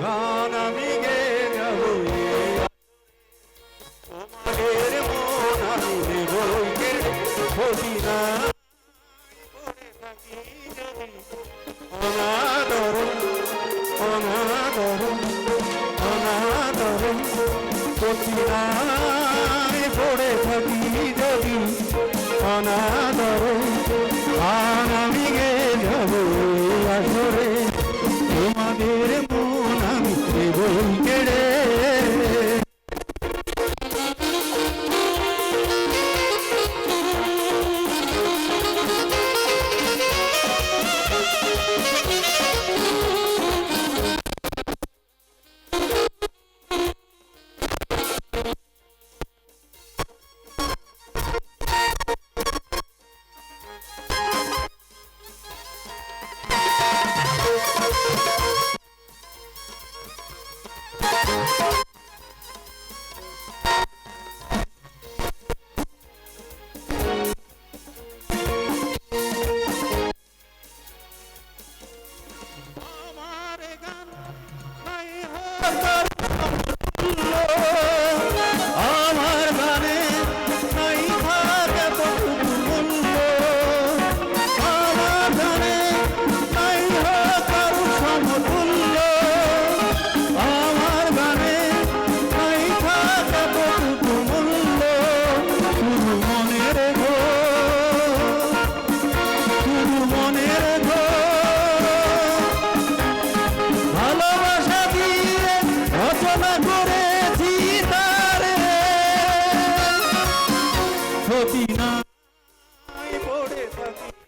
গান আমি গে যাব মন আমি দেব হবি না অনাদর অনাদর অনাদর প্রতিরায় পড়ে থাকি যদি। অনাদর আর আমি গে যাব আসরে তোমাদের নাই পড়ে